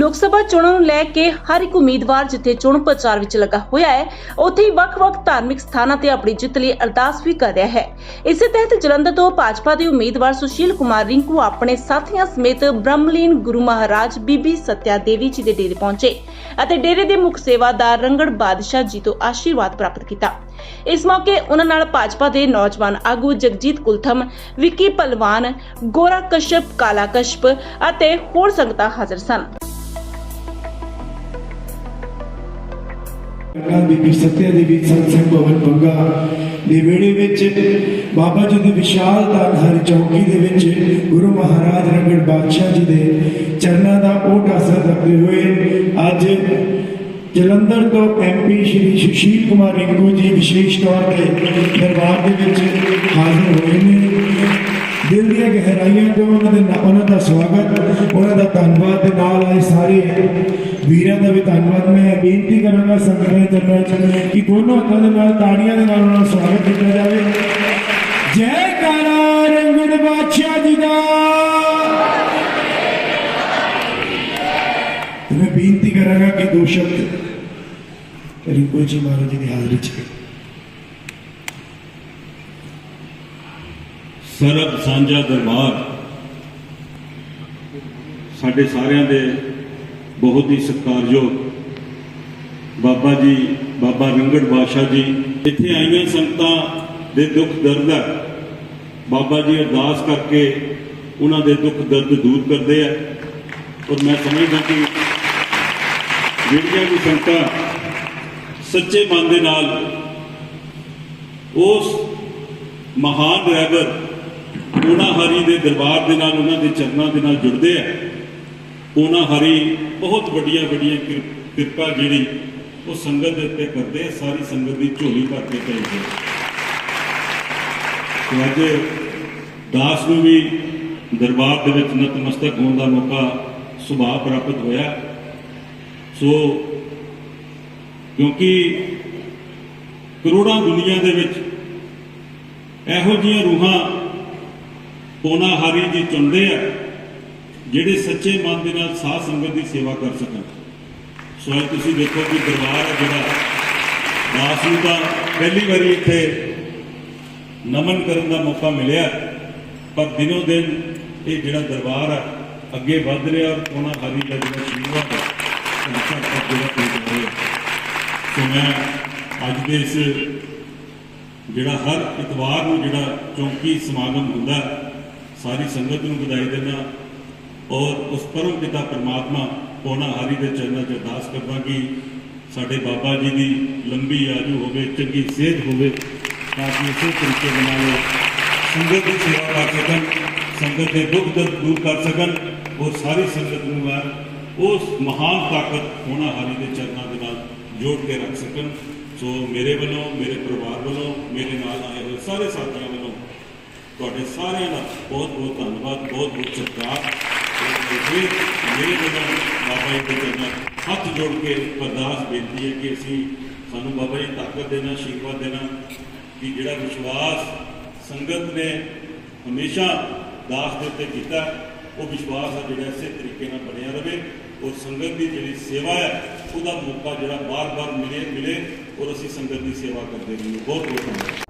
ਲੋਕ ਸਭਾ ਚੋਣਾਂ ਨੂੰ ਲੈ ਕੇ ਹਰ ਇੱਕ ਉਮੀਦਵਾਰ ਜਿੱਥੇ ਚੋਣ ਪ੍ਰਚਾਰ ਵਿੱਚ ਲੱਗਾ ਹੋਇਆ ਹੈ, ਉੱਥੇ ਹੀ ਵੱਖ-ਵੱਖ ਧਾਰਮਿਕ ਸਥਾਨਾਂ ਤੇ ਆਪਣੀ ਜਿੱਤ ਲਈ ਅਰਦਾਸ ਵੀ ਕਰ ਰਿਹਾ ਹੈ। ਇਸੇ ਤਹਿਤ ਜਲੰਧਰ ਤੋਂ ਭਾਜਪਾ ਦੇ ਉਮੀਦਵਾਰ ਸੁਸ਼ੀਲ ਕੁਮਾਰ ਰਿੰਕੂ ਆਪਣੇ ਸਾਥੀਆਂ ਸਮੇਤ ਬ੍ਰਹਮਲੀਨ ਗੁਰੂ ਮਹਾਰਾਜ ਬੀਬੀ ਸਤਿਆ ਦੇਵੀ ਜੀ ਦੇ ਡੇਰੇ ਪਹੁੰਚੇ ਅਤੇ ਡੇਰੇ ਦੇ ਮੁੱਖ ਸੇਵਾਦਾਰ ਰੰਗੜ ਬਾਦਸ਼ਾਹ ਜੀ ਤੋਂ ਆਸ਼ੀਰਵਾਦ ਪ੍ਰਾਪਤ ਕੀਤਾ। ਇਸ ਮੌਕੇ ਉਹਨਾਂ ਨਾਲ ਭਾਜਪਾ ਦੇ ਨੌਜਵਾਨ ਆਗੂ ਜਗਜੀਤ ਕੁਲਥਮ, ਵਿੱਕੀ ਪਲਵਾਨ, ਗੋਰਾ ਕਸ਼ਪ ਕਾਲਾ ਕਸ਼ਪ ਅਤੇ ਹੋਰ ਸੰਗਤਾਂ ਹਾਜ਼ਰ ਸਨ। ਗੰਗਾ ਬੀਬੀ ਸਤਿਆ ਦੇਵੀ ਸਤਸੰਗ ਭਵਨ ਬੰਗਾ ਦੇ ਵਿਹੜੇ ਵਿੱਚ ਬਾਬਾ ਜੀ ਦੀ ਵਿਸ਼ਾਲ ਹਰ ਚੌਕੀ ਦੇ ਵਿੱਚ ਗੁਰੂ ਮਹਾਰਾਜ ਰੰਗੜ ਬਾਦਸ਼ਾਹ ਜੀ ਦੇ ਚਰਨਾਂ ਦਾ ਓਟ ਅਸਰ ਰੱਖਦੇ ਹੋਏ ਅੱਜ ਜਲੰਧਰ ਤੋਂ ਐਮਪੀ ਸ਼੍ਰੀ ਸੁਸ਼ੀਲ ਕੁਮਾਰ ਰਿੰਕੂ ਜੀ ਵਿਸ਼ੇਸ਼ ਤੌਰ ਤੇ ਦਰਬਾਰ ਦੇ ਵਿੱਚ ਹਾਜ਼ਰ ਹੋਏ ਨੇ। ਦਿਲ ਦੀਆਂ ਗਹਿਰਾਈਆਂ ਤੋਂ ਉਹਨਾਂ ਦੇ ਉਹਨਾਂ ਦਾ ਸਵਾਗਤ, ਉਹਨਾਂ ਦਾ ਧੰਨਵਾਦ ਦੇ ਨਾਲ ਆਏ ਸਾਰੇ ਵੀਰਾਂ ਦਾ ਵੀ ਧੰਨਵਾਦ। ਮੈਂ ਬੇਨਤੀ ਕਰਾਂਗਾ ਸੰਗਤ ਦੇ ਚਰਨਾਂ 'ਚ ਕਿ ਦੋਨੋਂ ਹੱਥਾਂ ਦੇ ਨਾਲ, ਤਾੜੀਆਂ ਦੇ ਨਾਲ ਉਹਨਾਂ ਦਾ ਸਵਾਗਤ ਕੀਤਾ ਜਾਵੇ। ਜੈ ਕਾਲਾ ਰੰਗੜ ਬਾਦਸ਼ਾਹ ਜੀ ਦਾ। ਮੈਂ ਬੇਨਤੀ ਕਰਾਂਗਾ ਕਿ ਦੋ ਸ਼ਬਦ ਰਿੰਕੂ ਜੀ ਮਹਾਰਾਜ ਜੀ ਦੀ ਹਾਜ਼ਰੀ 'ਚ। ਸਰਬ ਸਾਂਝਾ ਦਰਬਾਰ ਸਾਡੇ ਸਾਰਿਆਂ ਦੇ ਬਹੁਤ ਹੀ ਸਤਿਕਾਰਯੋਗ ਬਾਬਾ ਜੀ, ਬਾਬਾ ਰੰਗੜ ਬਾਦਸ਼ਾਹ ਜੀ, ਇੱਥੇ ਆਈਆਂ ਸੰਗਤਾਂ ਦੇ ਦੁੱਖ ਦਰਦ ਹੈ। ਬਾਬਾ ਜੀ ਅਰਦਾਸ ਕਰਕੇ ਉਹਨਾਂ ਦੇ ਦੁੱਖ ਦਰਦ ਦੂਰ ਕਰਦੇ ਆ। ਔਰ ਮੈਂ ਸਮਝਦਾ ਕਿ ਜਿਹੜੀਆਂ ਵੀ ਸੰਗਤਾਂ ਸੱਚੇ ਮਨ ਦੇ ਨਾਲ ਉਸ ਮਹਾਨ ਡਰਾਈਵਰ ਉਹਨਾਂ ਹਰੀ ਦੇ ਦਰਬਾਰ ਦੇ ਨਾਲ, ਉਹਨਾਂ ਦੇ ਚਰਨਾਂ ਦੇ ਨਾਲ ਜੁੜਦੇ ਆ। ਉਹਨਾਂ ਹਰੀ ਬਹੁਤ ਵੱਡੀਆਂ ਵੱਡੀਆਂ ਕਿਰ- ਕਿਰਪਾ ਜਿਹੜੀ ਉਹ ਸੰਗਤ ਦੇ ਉੱਤੇ ਕਰਦੇ, ਸਾਰੀ ਸੰਗਤ ਦੀ ਝੋਲੀ ਭਰ ਕੇ ਭੇਜਦੇ ਤੇ ਅੱਜ ਦਾਸ ਨੂੰ ਵੀ ਦਰਬਾਰ ਦੇ ਵਿੱਚ ਨਤਮਸਤਕ ਹੋਣ ਦਾ ਮੌਕਾ ਸੁਭਾਅ ਪ੍ਰਾਪਤ ਹੋਇਆ। ਸੋ ਕਿਉਂਕਿ ਕਰੋੜਾਂ ਦੁਨੀਆ ਦੇ ਵਿੱਚ ਇਹੋ ਜਿਹੀਆਂ ਰੂਹਾਂ ਪੋਨਾਹਾਰੀ ਜੀ ਚੁਣਦੇ ਆ, ਜਿਹੜੇ ਸੱਚੇ ਮਨ ਦੇ ਨਾਲ ਸਾਧ ਸੰਗਤ ਦੀ ਸੇਵਾ ਕਰ ਸਕਣ। ਸੋ ਤੁਸੀਂ ਦੇਖੋ ਕਿ ਦਰਬਾਰ ਹੈ ਜਿਹੜਾ ਦਾਸ ਨੂੰ ਪਹਿਲੀ ਵਾਰੀ ਇੱਥੇ ਨਮਨ ਕਰਨ ਦਾ ਮੌਕਾ ਮਿਲਿਆ। ਪਰ ਦਿਨੋ ਦਿਨ ਇਹ ਜਿਹੜਾ ਦਰਬਾਰ ਹੈ ਅੱਗੇ ਵੱਧ ਰਿਹਾ ਔਰ ਪੋਨਾ ਹਾਰੀ ਦਾ ਜਿਹੜਾ ਸ਼ੁਰੂਆਤ ਹੈ ਸੰਸਾਰ ਤੱਕ ਜਿਹੜਾ ਪਹੁੰਚ ਰਿਹਾ ਸੋ ਮੈਂ ਅੱਜ ਦੇ ਇਸ ਜਿਹੜਾ ਹਰ ਇਤਵਾਰ ਨੂੰ ਜਿਹੜਾ ਚੌਂਕੀ ਸਮਾਗਮ ਹੁੰਦਾ, ਸਾਰੀ ਸੰਗਤ ਨੂੰ ਵਧਾਈ ਦੇਣਾ ਔਰ ਉਸ ਪਰਮ ਪਿਤਾ ਪਰਮਾਤਮਾ ਪੋਨਾ ਹਾਰੀ ਦੇ ਚਰਨਾਂ 'ਚ ਅਰਦਾਸ ਕਰਦਾ ਕਿ ਸਾਡੇ ਬਾਬਾ ਜੀ ਦੀ ਲੰਬੀ ਆਜ਼ੂ ਹੋਵੇ, ਚੰਗੀ ਸਿਹਤ ਹੋਵੇ, ਤਾਂ ਕਿ ਇਸੇ ਤਰੀਕੇ ਦੇ ਨਾਲ ਸੰਗਤ ਦੀ ਸੇਵਾ ਕਰ ਸਕਣ, ਸੰਗਤ ਦੇ ਦੁੱਖ ਦਰਦ ਦੂਰ ਕਰ ਸਕਣ ਔਰ ਸਾਰੀ ਸੰਗਤ ਨੂੰ ਮੈਂ ਉਸ ਮਹਾਨ ਤਾਕਤ ਪੋਨਾ ਹਾਰੀ ਦੇ ਚਰਨਾਂ ਦੇ ਨਾਲ ਜੋੜ ਕੇ ਰੱਖ ਸਕਣ। ਸੋ ਮੇਰੇ ਵੱਲੋਂ, ਮੇਰੇ ਪਰਿਵਾਰ ਵੱਲੋਂ, ਮੇਰੇ ਨਾਲ ਆਏ ਹੋਏ ਸਾਰੇ ਸਾਥੀਆਂ ਵੱਲੋਂ ਤੁਹਾਡੇ ਸਾਰਿਆਂ ਦਾ ਬਹੁਤ ਬਹੁਤ ਧੰਨਵਾਦ ਬਹੁਤ ਬਹੁਤ ਸਤਿਕਾਰ। ਤੇ ਮੇਰੇ ਵੱਲੋਂ ਬਾਬਾ ਜੀ ਦੇ ਚਰਨਾਂ ਹੱਥ ਜੋੜ ਕੇ ਅਰਦਾਸ ਬੇਨਤੀ ਹੈ ਕਿ ਅਸੀਂ ਸਾਨੂੰ ਬਾਬਾ ਜੀ ਤਾਕਤ ਦੇਣਾ ਆਸ਼ੀਰਵਾਦ ਦੇਣਾ ਕਿ ਜਿਹੜਾ ਵਿਸ਼ਵਾਸ ਸੰਗਤ ਨੇ ਹਮੇਸ਼ਾ ਦਾਸ ਦੇ ਉੱਤੇ ਕੀਤਾ ਉਹ ਵਿਸ਼ਵਾਸ ਆ ਜਿਹੜਾ ਇਸੇ ਤਰੀਕੇ ਨਾਲ ਬਣਿਆ ਰਵੇ ਔਰ ਸੰਗਤ ਦੀ ਜਿਹੜੀ ਸੇਵਾ ਹੈ ਉਹਦਾ ਮੌਕਾ ਜਿਹੜਾ ਬਾਰ-ਬਾਰ ਮਿਲੇ ਮਿਲੇ ਔਰ ਅਸੀਂ ਸੰਗਤ ਦੀ ਸੇਵਾ ਕਰਦੇ ਰਹੀਏ ਬਹੁਤ ਬਹੁਤ ਧੰਨਵਾਦ